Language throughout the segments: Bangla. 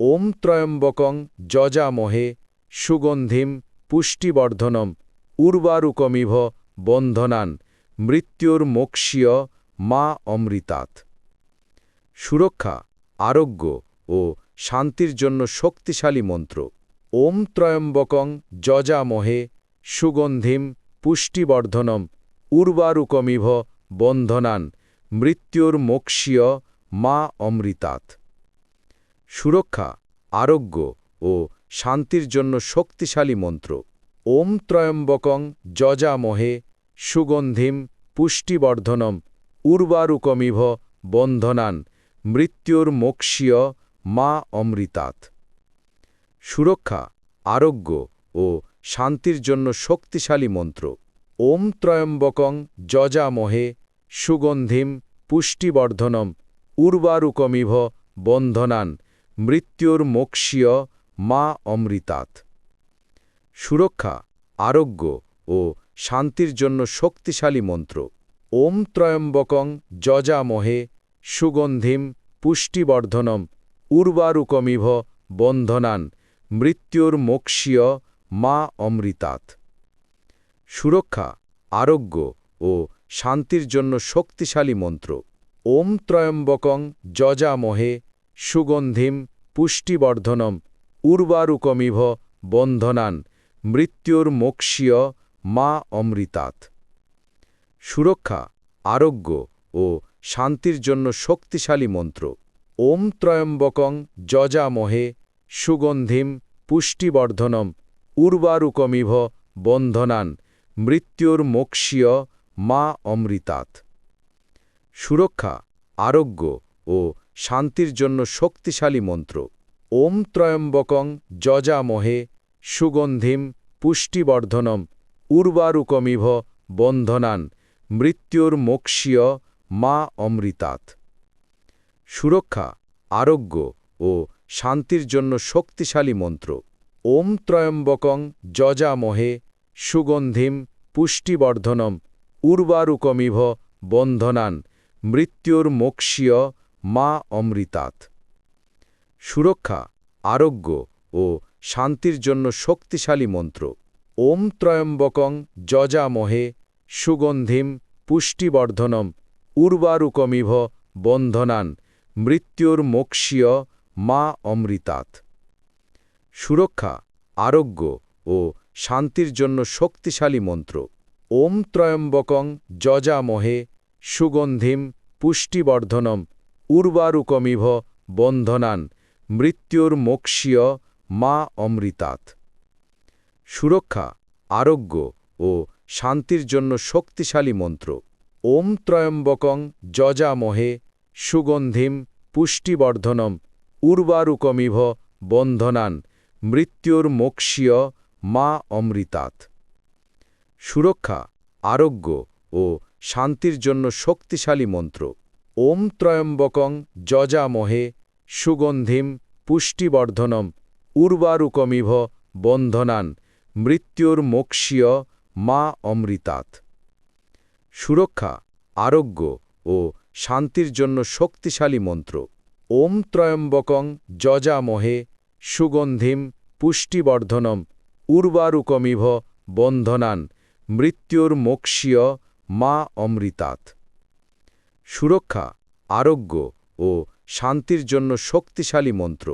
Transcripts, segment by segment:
ওম ত্রয়ম্বকং যজামহে সুগন্ধিম পুষ্টিবর্ধনম উর্বারুকমিভ বন্ধনান মৃত্যুর্মোক্ষীয় মা অমৃতাৎ। সুরক্ষা, আরোগ্য ও শান্তির জন্য শক্তিশালী মন্ত্র। ওম ত্রয়ম্বকং যজামহে সুগন্ধিম পুষ্টিবর্ধনম উর্বারুকমিভ বন্ধনান মৃত্যুর্মোক্ষীয় মা অমৃতাৎ। সুরক্ষা, আরোগ্য ও শান্তির জন্য শক্তিশালী মন্ত্র। ওম ত্রয়ম্বকং যজামহে সুগন্ধিম পুষ্টিবর্ধনম উর্বারুকমিভ বন্ধনান মৃত্যুর্মোক্ষীয় মা অমৃতাৎ। সুরক্ষা, আরোগ্য ও শান্তির জন্য শক্তিশালী মন্ত্র। ওম ত্রয়ম্বকং যজামহে সুগন্ধিম পুষ্টিবর্ধনম উর্বারুকমিভ বন্ধনান মৃত্যুর্মোক্ষীয় মা অমৃতাৎ। সুরক্ষা, আরোগ্য ও শান্তির জন্য শক্তিশালী মন্ত্র। ওম ত্রয়ম্বকং যজামহে সুগন্ধিম পুষ্টিবর্ধনম উর্বারুকমিভ বন্ধনান মৃত্যুর্মোক্ষীয় মা অমৃতাৎ। সুরক্ষা, আরোগ্য ও শান্তির জন্য শক্তিশালী মন্ত্র। ওম ত্রয়ম্বকং যজামহে সুগন্ধিম পুষ্টিবর্ধনম উর্বারুকমিভ বন্ধনান মৃত্যুর্মোক্ষীয় মা অমৃতাৎ। সুরক্ষা, আরোগ্য ও শান্তির জন্য শক্তিশালী মন্ত্র। ওম ত্রয়ম্বকং যজামহে সুগন্ধিম পুষ্টিবর্ধনম উর্বারুকমিভ বন্ধনান মৃত্যুর্মোক্ষীয় মা অমৃতাৎ। সুরক্ষা, আরোগ্য ও শান্তির জন্য শক্তিশালী মন্ত্র। ওম ত্রয়ম্বকং যজামহে সুগন্ধিম পুষ্টিবর্ধনম উর্বারুকমিভ বন্ধনান মৃত্যুর্মোক্ষীয় মা অমৃতাৎ। সুরক্ষা, আরোগ্য ও শান্তির জন্য শক্তিশালী মন্ত্র। ওম ত্রয়ম্বকং যজামহে সুগন্ধিম পুষ্টিবর্ধনম উর্বারুকমিভ বন্ধনান মৃত্যুর্মোক্ষীয় মা অমৃতাৎ। সুরক্ষা, আরোগ্য ও শান্তির জন্য শক্তিশালী মন্ত্র। ওম ত্রয়ম্বকং যজামহে সুগন্ধিম পুষ্টিবর্ধনম উর্বারুকমিভ বন্ধনান মৃত্যুর মোক্ষীয় মা অমৃতাৎ। সুরক্ষা, আরোগ্য ও শান্তির জন্য শক্তিশালী মন্ত্র। ওম ত্রয়ম্বকং যজামহে সুগন্ধিম পুষ্টিবর্ধনম উর্বারুকমিভ বন্ধনান মৃত্যুর্মোক্ষীয় মা অমৃতাৎ। সুরক্ষা, আরোগ্য ও শান্তির জন্য শক্তিশালী মন্ত্র। ওম ত্রয়ম্বকং যজামহে সুগন্ধিম পুষ্টিবর্ধনম উর্বারুকমিভ বন্ধনান মৃত্যুর্মোক্ষীয় মা অমৃতাৎ। সুরক্ষা, আরোগ্য ও শান্তির জন্য শক্তিশালী মন্ত্র। ওম ত্রয়ম্বকং যজামহে সুগন্ধিম পুষ্টিবর্ধনম উর্বারুকমিভ বন্ধনান মৃত্যুর্মোক্ষীয় মা অমৃতাৎ। সুরক্ষা, আরোগ্য ও শান্তির জন্য শক্তিশালী মন্ত্র। ওম ত্রয়ম্বকং যজামহে সুগন্ধিম পুষ্টিবর্ধনম উর্বারুকমিভ বন্ধনান মৃত্যুর্মোক্ষীয় মা অমৃতাৎ। সুরক্ষা, আরোগ্য ও শান্তির জন্য শক্তিশালী মন্ত্র।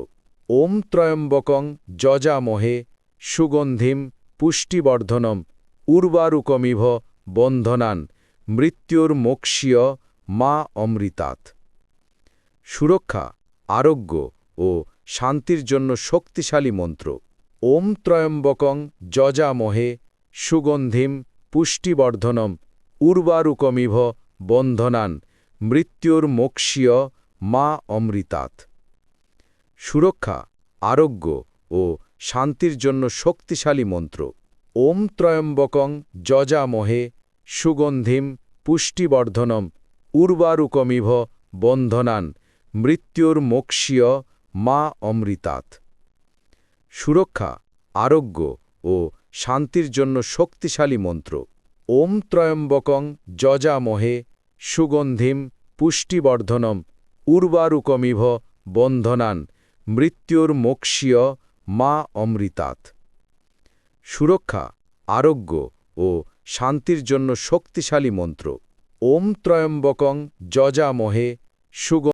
ওম ত্রয়ম্বকং যজামহে সুগন্ধিম পুষ্টিবর্ধনম উর্বারুকমিভ বন্ধনান মৃত্যুর্মোক্ষীয় মা অমৃতাৎ। সুরক্ষা, আরোগ্য ও শান্তির জন্য শক্তিশালী মন্ত্র। ওম ত্রয়ম্বকং যজামহে সুগন্ধিম পুষ্টিবর্ধনম উর্বারুকমিভ বন্ধনান মৃত্যুর্মোক্ষীয় মা অমৃতাৎ। সুরক্ষা, আরোগ্য ও শান্তির জন্য শক্তিশালী মন্ত্র। ওম ত্রয়ম্বকং যজামহে সুগন্ধিম পুষ্টিবর্ধনম উর্বারুকমিভ বন্ধনান মৃত্যুর্মোক্ষীয় মা অমৃতাৎ। সুরক্ষা, আরোগ্য ও শান্তির জন্য শক্তিশালী মন্ত্র। ওম ত্রয়ম্বকং যজামহে সুগন্ধিম পুষ্টিবর্ধনম উর্বারুকমিভ বন্ধনান মৃত্যুর মোক্ষীয় মা অমৃতাত সুরক্ষা, আরোগ্য ও শান্তির জন্য শক্তিশালী মন্ত্র। ওম ত্রয়ম্বকং যজামহে সুগ